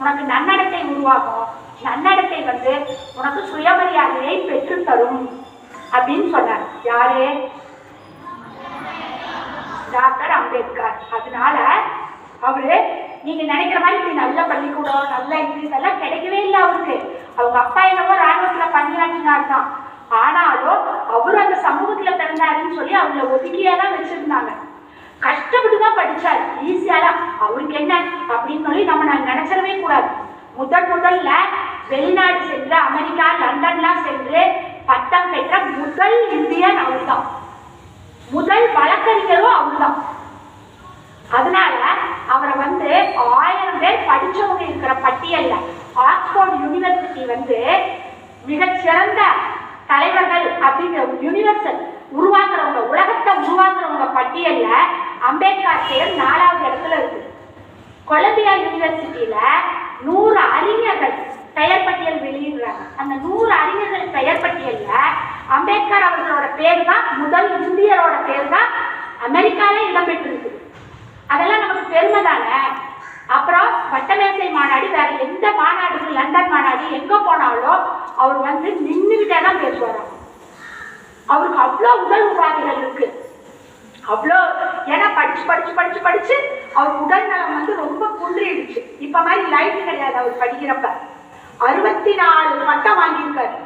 உனக்கு நன்னடத்தை உருவாகும் நன்னடத்தை வந்து உனக்கு சுயமரியாதையை பெற்றுத்தரும் அப்படின்னு சொன்னார். யாரு? டாக்டர் அம்பேத்கர். அதனால அவரு நீங்க நினைக்கிற மாதிரி இப்படி நல்ல பள்ளிக்கூடம் நல்ல இது இதெல்லாம் கிடைக்கவே இல்லை அவருக்கு. அவங்க அப்பா என்னவோ ராணுவத்துல பணியாற்றினார் தான் ஆனாலும் அவரு அந்த சமூகத்துல பிறந்தாருன்னு சொல்லி அவங்கள ஒதுக்கியே தான் வச்சிருந்தாங்க. கஷ்டப்பட்டு தான் படிச்சார் ஈஸியாலாம் அவருக்கு என்ன? அப்படின்னு சொல்லி நம்ம நான் நினைச்சிடவே கூடாது. முதல் முதல்ல வெளிநாடு சென்று அமெரிக்கா லண்டன்லாம் சென்று பட்டம் பெற்ற முதல் இந்தியன் அவர்தான். முதல் வழக்கறிஞரும் அவர்தான். அதனால அவரை வந்து ஆயிரம் பேர் படிச்சவங்க இருக்கிற பட்டியல்ல ஆக்ஸ்போர்ட் யூனிவர்சிட்டி வந்து மிகச்சிறந்த தலைவர்கள் அப்படிங்கிற யூனிவர்சல் உருவாக்குறவங்க உலகத்தை உருவாக்குறவங்க பட்டியல்ல அம்பேத்கர் பேர் நாலாவது இடத்துல இருக்கு. கொலம்பியா யூனிவர்சிட்டியில நூறு அறிஞர்கள் பெயர் பட்டியல் வெளியிடுறாங்க. அந்த நூறு அறிஞர்கள் பெயர் பட்டியல்ல அம்பேத்கர் அவர்களோட பேர் தான் முதல் இந்தியரோட பேர் தான் அமெரிக்கால இடம்பெற்றிருக்கு அதெல்லாம் நமக்கு பெருமை தானே அப்புறம் வட்டமேசை மாநாடு வேற எந்த மாநாடுக்கு லண்டன் மாநாடு எங்க போனாலும் அவர் வந்து நின்றுகிட்டே தான் பேசுவாராம். அவருக்கு அவ்வளோ உடல் உபாதைகள் இருக்கு. அவ்வளோ படிச்சு படிச்சு படிச்சு படிச்சு அவர் உடல் நலம் வந்து ரொம்ப குன்றிடுச்சு இப்ப மாதிரி லைஃப் கிடையாது அவர் படிக்கிறப்ப. அறுபத்தி நாலு பட்டம் வாங்கியிருக்காரு.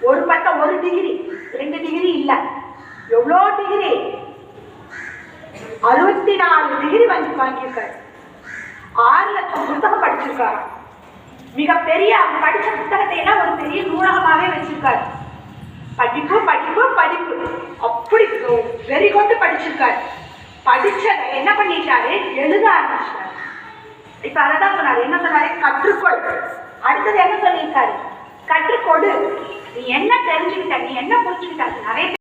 ஒரு பட்டம் ஒரு டிகிரி ரெண்டு டிகிரி இல்ல. எவ்வளோ டிகிரி அறுபத்தி நாலு டிகிரி வாங்கி வாங்கியிருக்காரு. ஆறு லட்சம் புத்தகம் படிச்சிருக்காரு. மிகப்பெரிய அவர் படிச்ச புத்தகத்தை எல்லாம் ஒரு பெரிய நூலகமாவே வச்சிருக்காரு. படிப்பு படிப்பு படிப்பு அப்படி வெறி கொண்டு படிச்சிருக்காரு படிச்சதை என்ன எழுத ஆரம்பிச்சாரு இப்ப அதான் சொன்னாரு. என்ன சொன்னாரு? கற்றுக்கொள். அடுத்தது என்ன சொல்லியிருக்காரு? கற்றுக்கொடு. நீ என்ன தெரிஞ்சுக்கிட்ட? நீ என்ன புரிஞ்சுக்கிட்ட? நிறைய